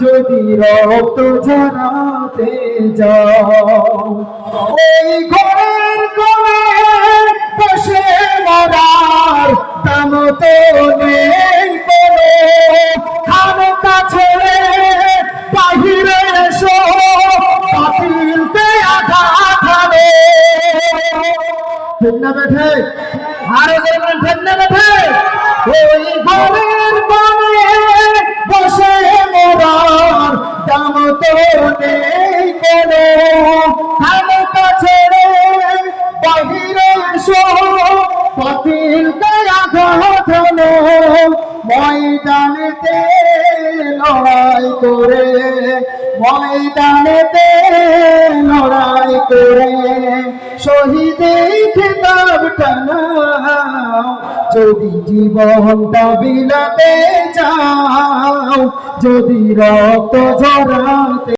যদি রক্ত ঝরাতে যাও ঘরের কোণে বসে মরার দাম তো নেই কোনো। খানকা ছেড়ে বাহিরে এসো বেঠে আরও বেঠে। ময়দানেতে লড়াই করে ময়দানেতে করে। যদি জীবনটা বিলাতে চাও যদি রক্ত ঝরাতে